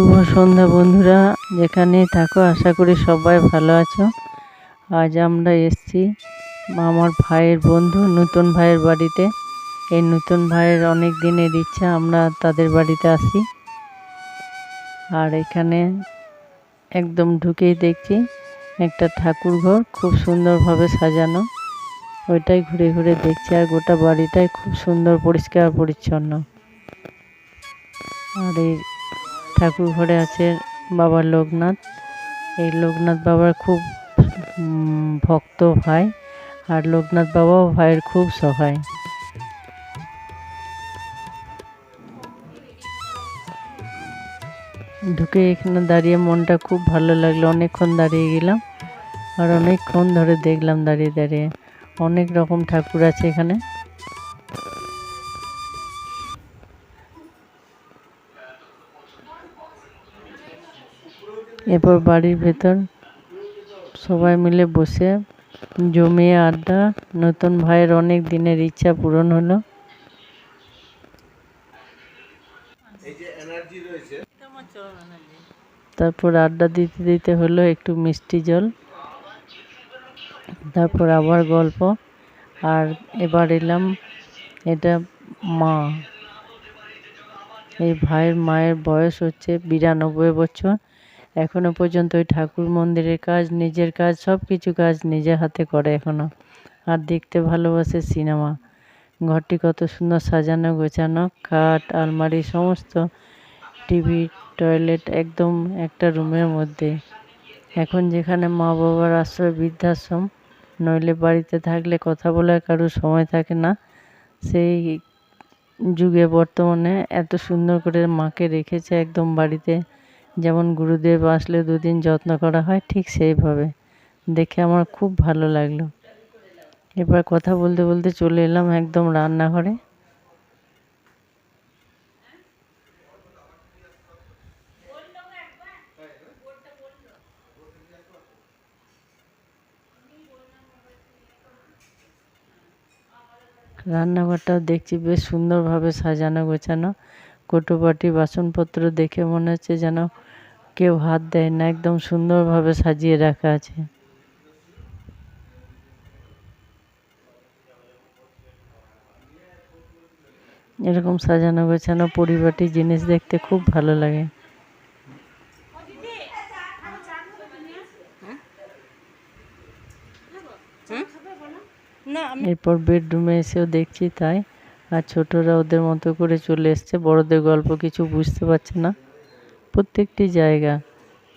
শুভ সন্ধ্যা বন্ধুরা। যেখানেই থাকো, আশা করি সবাই ভালো আছো। আজ আমরা এসেছি আমার ভাইয়ের বন্ধু, নতুন ভাইয়ের বাড়িতে। এই নতুন ভাইয়ের অনেক দিনের ইচ্ছা, আমরা তাদের বাড়িতে আসি। আর এখানে একদম ঢুকেই দেখছি, একটা ঠাকুর ঘর, খুব সুন্দরভাবে সাজানো। ওইটাই ঘুরে ঘুরে দেখছি, আর গোটা বাড়িটাই খুব সুন্দর, পরিষ্কার, পরিচ্ছন্ন। আর এই ঠাকুর ঘরে আছে বাবা লোকনাথ। এই লোকনাথ বাবার খুব ভক্ত ভাই আর লোকনাথ বাবাও ভাইয়ের খুব সহায়। ঢুকে এখানে দাঁড়িয়ে মনটা খুব ভালো লাগল। অনেকক্ষণ দাঁড়িয়ে গেলাম আর অনেকক্ষণ ধরে দেখলাম দাঁড়িয়ে দাঁড়িয়ে। অনেক রকম ঠাকুর আছে এখানে। এরপর বাড়ির ভেতর সবাই মিলে বসে জমিয়ে আড্ডা। নতুন ভাইয়ের অনেক দিনের ইচ্ছা পূরণ হলো। তারপর আড্ডা দিতে দিতে হলো একটু মিষ্টি জল। তারপর আবার গল্প। আর এবার এলাম এটা মা। এই ভাইয়ের মায়ের বয়স হচ্ছে বিরানব্বই বছর। এখনও পর্যন্ত ওই ঠাকুর মন্দিরের কাজ, নিজের কাজ সব কিছু কাজ নিজের হাতে করে এখনও। আর দেখতে ভালোবাসে সিনেমা। ঘরটি কত সুন্দর সাজানো, গোছানো, খাট, আলমারি, সমস্ত। টিভি, টয়লেট একদম একটা রুমের মধ্যে। এখন যেখানে মা বাবার আশ্রয় বৃদ্ধাশ্রম, নইলে বাড়িতে থাকলে কথা বলার কারোর সময় থাকে না। সেই যুগে বর্তমানে এত সুন্দর করে মাকে রেখেছে একদম বাড়িতে। যেমন গুরুদেব আসলে দুদিন যত্ন করা হয়, ঠিক সেইভাবে। দেখে আমার খুব ভালো লাগল। এবার কথা বলতে বলতে চলে এলাম একদম রান্নাঘরে। রান্নাঘরটাও দেখছি বেশ সুন্দরভাবে সাজানো গোছানো। কোটোবাটি বাসনপত্র দেখে মনে হচ্ছে যেন কেউ হাত দেয় না একদম সুন্দরভাবে সাজিয়ে রাখা আছে। এরকম সাজানো গোছানো পরিপাটি জিনিস দেখতে খুব ভালো লাগে। এরপর বেডরুমে এসেও দেখছি তাই। আর ছোটরা ওদের মতো করে চলে এসছে। বড়দের গল্প কিছু বুঝতে পারছে না। প্রত্যেকটি জায়গা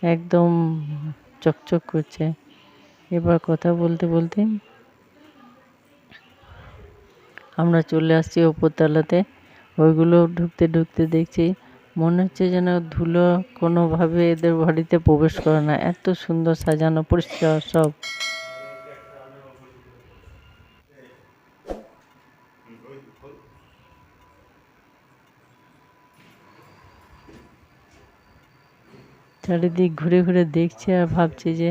একদম চকচক করছে। এবার কথা বলতে বলতে আমরা চলে আসছি ওপরতলাতে। ওইগুলো ঢুকতে ঢুকতে দেখছি। মনে হচ্ছে যেন ধুলো কোনোভাবে এদের বাড়িতে প্রবেশ করে না। এত সুন্দর সাজানো, পরিষ্কার সব। চারিদিক ঘুরে ঘুরে দেখছি আর ভাবছি যে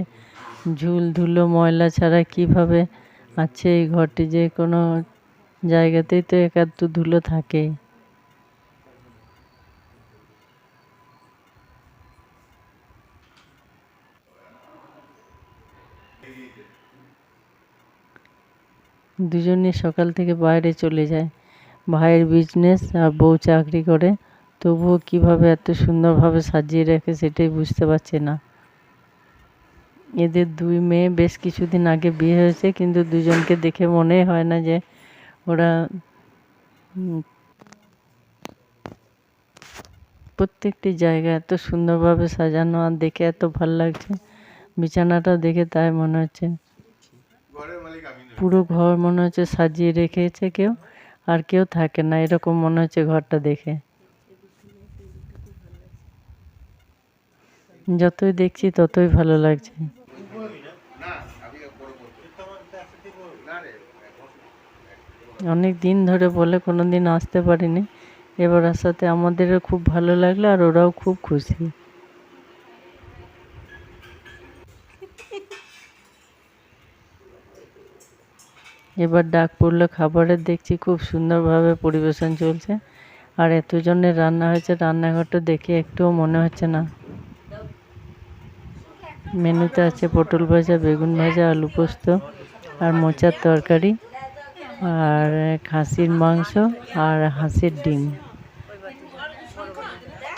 ঝুল ধুলো ময়লা ছাড়া কীভাবে আছে এই ঘরটি যে কোনো জায়গাতেই তো একাত্ত ধুলো থাকে দুজনে সকাল থেকে বাইরে চলে যায়। ভাইয়ের বিজনেস আর বউ চাকরি করে। তবুও কীভাবে এত সুন্দরভাবে সাজিয়ে রাখে সেটাই বুঝতে পারছে না। এদের দুই মেয়ে বেশ কিছুদিন আগে বিয়ে হয়েছে, কিন্তু দুজনকে দেখে মনে হয় না যে ওরা প্রত্যেকটি জায়গা এত সুন্দরভাবে সাজানো আর দেখে এত ভালো লাগছে। বিছানাটা দেখে তাই মনে হচ্ছে। পুরো ঘর মনে হচ্ছে সাজিয়ে রেখেছে কেউ, আর কেউ থাকে না, এরকম মনে হচ্ছে ঘরটা দেখে। যতই দেখছি ততই ভালো লাগছে। অনেক দিন ধরে বলে কোনো দিন আসতে পারিনি। এবার আসাতে আমাদেরও খুব ভালো লাগল আর ওরাও খুব খুশি। এবার ডাক পড়ল খাবারের দেখছি খুব সুন্দরভাবে পরিবেশন চলছে। আর এতজনের রান্না হয়েছে, রান্নাঘরটা দেখে একটুও মনে হচ্ছে না। মেনুতে আছে পটল ভাজা, বেগুন ভাজা, আলু পোস্ত আর মোচার তরকারি আর খাসির মাংস আর হাঁসের ডিম।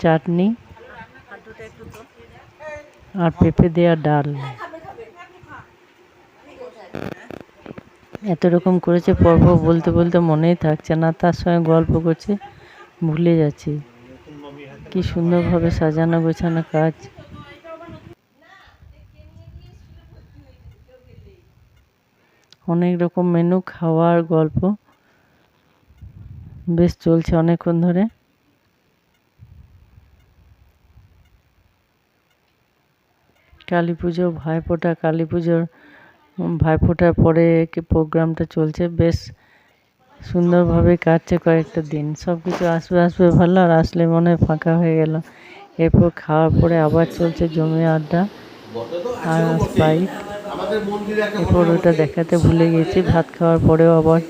চাটনি আর পেঁপে দেওয়া ডাল। এত রকম করেছে পরপর বলতে বলতে মনেই থাকছে না, তার সঙ্গে গল্প করছে, ভুলে যাচ্ছি। কি সুন্দরভাবে সাজানো গোছানো কাজ। অনেক রকম মেনু খাওয়ার গল্প। বেশ চলছে অনেকক্ষণ ধরে। কালী পুজো, ভাইফোঁটা, কালী পুজোর ভাইফোঁটার পরে প্রোগ্রামটা চলছে? বেশ সুন্দরভাবে কাটছে কয়েকটা দিন। সব কিছু আসবে আসবে ভালো, আর আসলে মনে ফাঁকা হয়ে গেল। এরপর খাওয়ার পরে আবার চলছে জমি আড্ডা আর স্পাইট ওটা দেখাতে ভুলে গেছি ভাত খাওয়ার পরেও আবার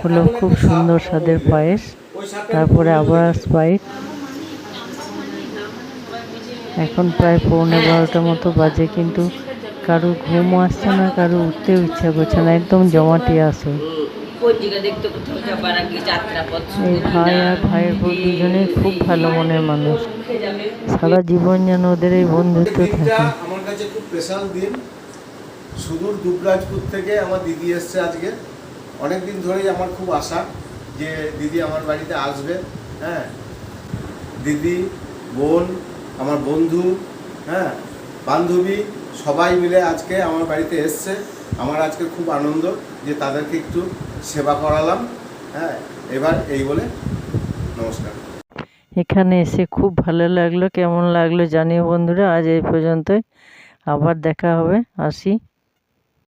হলো খুব সুন্দর স্বাদের পায়েস। তারপরে আবার স্পাইট এখন প্রায় পৌনে বারোটা মতো বাজে কিন্তু কারও ঘুমও আসছে না কারও উঠতেও ইচ্ছা করছে না একদম জমাটি আসে এই ভাই আর ভাইয়ের বোন দুজনেই খুব ভালো মনের মানুষ। সারা জীবন যেন ওদের এই বন্ধুত্ব থাকে। আমার কাছে খুব স্পেশাল দিন। সুদূর দুবরাজপুর থেকে আমার দিদি এসছে আজকে। অনেক দিন ধরেই আমার খুব আশা যে দিদি আমার বাড়িতে আসবে হ্যাঁ। দিদি, বোন, আমার বন্ধু হ্যাঁ বান্ধবী, সবাই মিলে আজকে আমার বাড়িতে এসছে। আমার আজকে খুব আনন্দ যে তাদেরকে একটু সেবা করালাম হ্যাঁ। এবার এই বলে নমস্কার। এখানে এসে খুব ভালো লাগল, কেমন লাগল জানিও বন্ধুরা, আজ এই পর্যন্তই। আবার দেখা হবে, আসি।